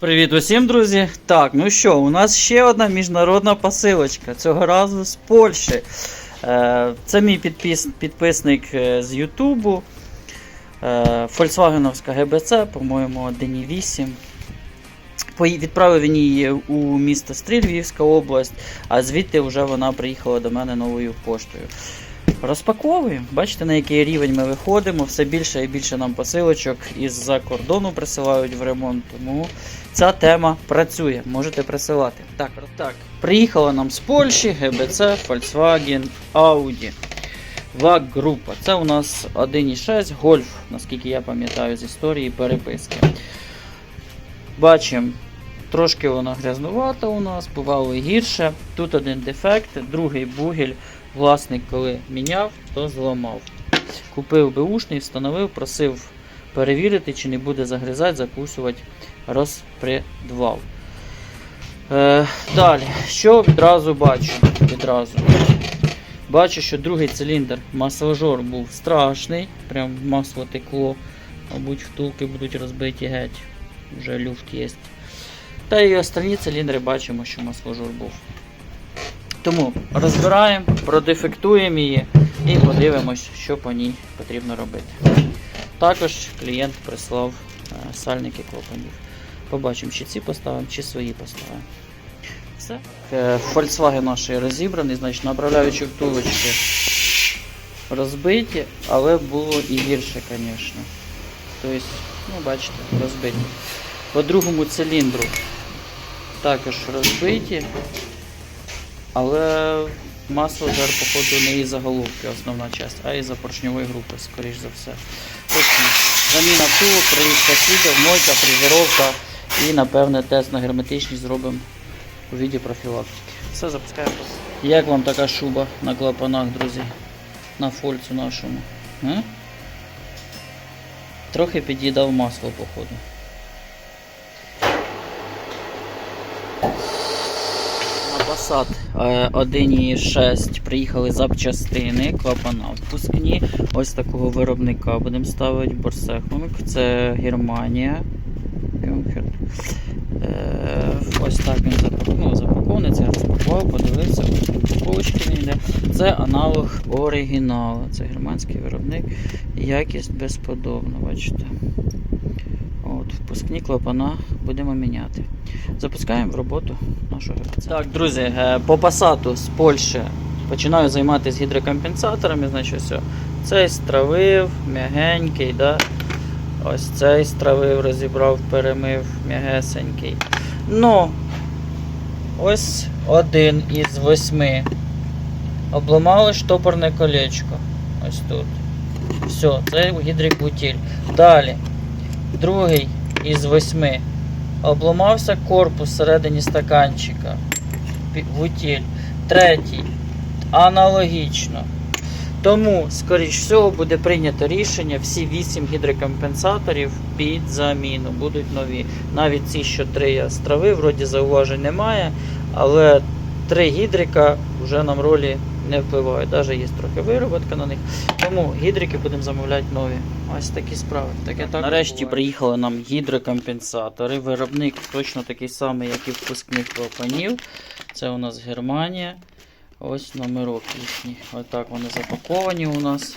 Привіт усім, друзі! Так, ну що, у нас ще одна міжнародна посилочка. Цього разу з Польщі. Е, Це мій підпис, підписник е, з Ютубу. Volkswagenовська ГБЦ, по-моєму, 1.8. Пої- Відправив він її у місто Стріль, Львівська область, а звідти вже вона приїхала до мене новою поштою. Розпаковуємо. Бачите, на який рівень ми виходимо. Все більше і більше нам посилочок із-за кордону присилають в ремонт. Тому ця тема працює. Можете присилати. Так, так. Приїхала нам з Польщі ГБЦ, Volkswagen, Audi. ВАГ група. Це у нас 1.6 Golf, наскільки я пам'ятаю з історії переписки. Бачимо, трошки вона грязнувата у нас, бувало і гірше. Тут один дефект, другий бугель. Власник, коли міняв, то зламав. Купив беушний, встановив, просив перевірити, чи не буде загризати, закусувати розпредвал. Е, далі, що відразу бачу? Відразу. Бачу, що другий циліндр масажор був страшний, прям масло текло, мабуть, втулки будуть розбиті геть, вже люфт є. Та і останні циліндри бачимо, що масложор був. Тому розбираємо, продефектуємо її і подивимось, що по ній потрібно робити. Також клієнт прислав е, сальники клапанів. Побачимо, чи ці поставимо, чи свої поставимо. Все. Е, Volkswagen наш розібраний, значить направляючі втулочки розбиті, але було і гірше, звісно. Тобто, ну бачите, розбиті. По другому циліндру також розбиті, але масло жар, походу, не із-за головки основна частина, а із-за поршньової групи, скоріш за все. Тобто, заміна втулок, привізка сідів, мойка, фрезеровка і, напевне, тест на герметичність зробимо у віді профілактики. Все, запускаємо. Як вам така шуба на клапанах, друзі? На фольцу нашому? М? Трохи під'їдав масло, походу. Passat е, 1.6 приїхали запчастини, клапана впускні. Ось такого виробника будемо ставити Борсехмомик. Це Германія. Е, Ось так він запакований, запакований, це розпакував, подивився, упаковочки він йде. Це аналог оригіналу. Це германський виробник. Якість безподобна, бачите. От, впускні клапана будемо міняти. Запускаємо в роботу нашого гравця. Так, друзі, е, по пасату з Польщі починаю займатися гідрокомпенсаторами. Значить, ось, цей стравив, м'ягенький, да? ось цей стравив, розібрав, перемив, м'ягесенький. Ну, ось один із восьми. Обламали штопорне колечко. Ось тут. Все, це гідрик бутіль. Далі. Другий із восьми. Обламався корпус всередині стаканчика. Вутіль. Третій. Аналогічно. Тому, скоріш всього, буде прийнято рішення всі 8 гідрокомпенсаторів під заміну. Будуть нові. Навіть ці, що три я стравив, вроді зауважень немає. Але три гідрика вже нам ролі не впливають. Навіть є трохи вироботка на них. Тому гідрики будемо замовляти нові. Ось такі справи. Таке так Нарешті буває. приїхали нам гідрокомпенсатори. Виробник точно такий самий, як і впускних клапанів. Це у нас Германія. Ось номерок їхній. Отак вони запаковані у нас.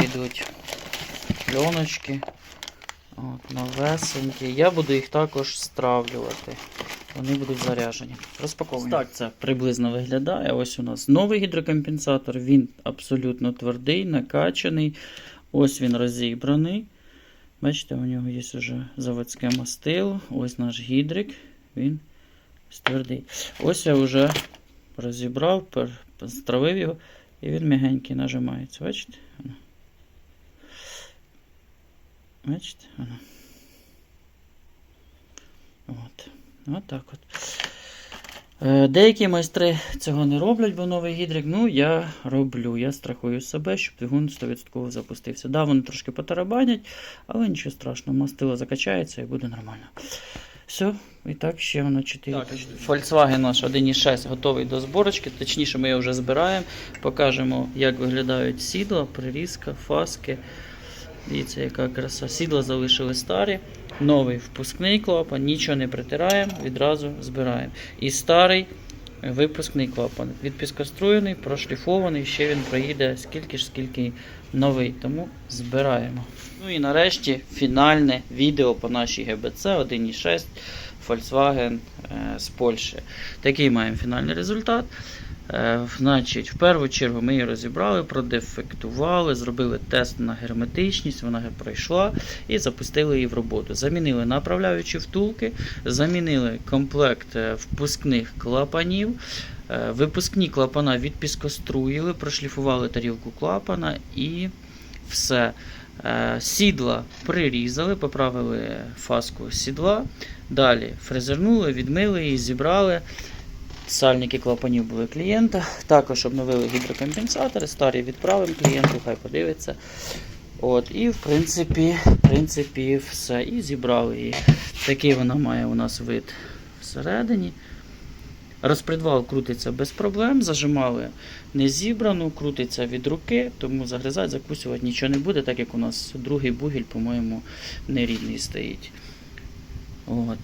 Ідуть пленочки. От, новесенькі. Я буду їх також стравлювати. Вони будуть заряжені. Розпаковані. Так це приблизно виглядає. Ось у нас новий гідрокомпенсатор. Він абсолютно твердий, накачаний. Ось він розібраний. Бачите, у нього є вже заводське мастило. Ось наш гідрик. Він твердий. Ось я вже розібрав, стравив його, і він м'ягенький нажимається. Бачите? Бачите? От. От так от. Е, Деякі майстри цього не роблять, бо новий гідрик. Ну, я роблю. Я страхую себе, щоб двигун 100% запустився. Да, вони трошки потарабанять, але нічого страшного. Мастило закачається і буде нормально. Все, і так ще воно 4. Так, Volkswagen наш 1.6 готовий до зборочки. Точніше, ми його вже збираємо. Покажемо, як виглядають сідла, прирізка, фаски. Дивіться, яка краса. Сідла залишили старі. Новий впускний клапан, нічого не притираємо, відразу збираємо. І старий випускний клапан. Відпіскоструєний, прошліфований, ще він проїде скільки ж, скільки новий. Тому збираємо. Ну і нарешті фінальне відео по нашій ГБЦ 1.6 Volkswagen е, з Польщі. Такий маємо фінальний результат. Е, Значить, в першу чергу ми її розібрали, продефектували, зробили тест на герметичність, вона пройшла і запустили її в роботу. Замінили направляючі втулки, замінили комплект е, впускних клапанів. Випускні клапана відпіскоструїли, прошліфували тарілку клапана і все. Сідла прирізали, поправили фаску сідла. Далі фрезернули, відмили її, зібрали. Сальники клапанів були клієнта. Також обновили гідрокомпенсатори, старі відправимо клієнту, хай подивиться. От, і в принципі, в принципі, все. І зібрали її. Такий вона має у нас вид всередині. Розпредвал крутиться без проблем, зажимали не зібрану, крутиться від руки, тому загризати, закусувати нічого не буде, так як у нас другий бугіль, по-моєму, нерідний стоїть. От.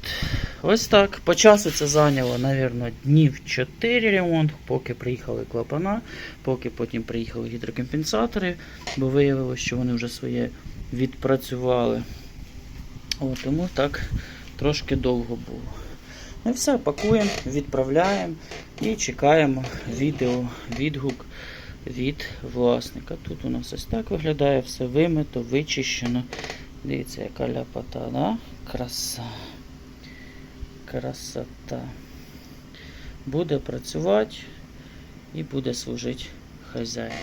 Ось так. По часу це зайняло, мабуть, днів 4 ремонт, поки приїхали клапана, поки потім приїхали гідрокомпенсатори, бо виявилося, що вони вже своє відпрацювали. От, тому так трошки довго було. Ну все, пакуємо, відправляємо і чекаємо відео, відгук від власника. Тут у нас ось так виглядає, все вимито, вичищено. Дивіться, яка ляпота, да? Краса. Красота. Буде працювати і буде служити хазяїну.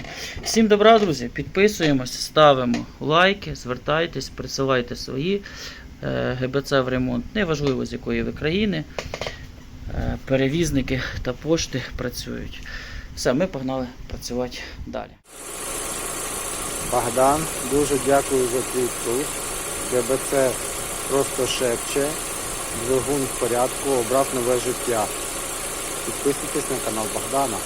Всім добра, друзі. Підписуємось, ставимо лайки, звертайтесь, присилайте свої е, ГБЦ в ремонт. Неважливо з якої ви країни. Е, перевізники та пошти працюють. Все, ми погнали працювати далі. Богдан, дуже дякую за твій труд. ГБЦ просто шепче. Двигун в порядку, обрав нове життя. Підписуйтесь на канал Богдана.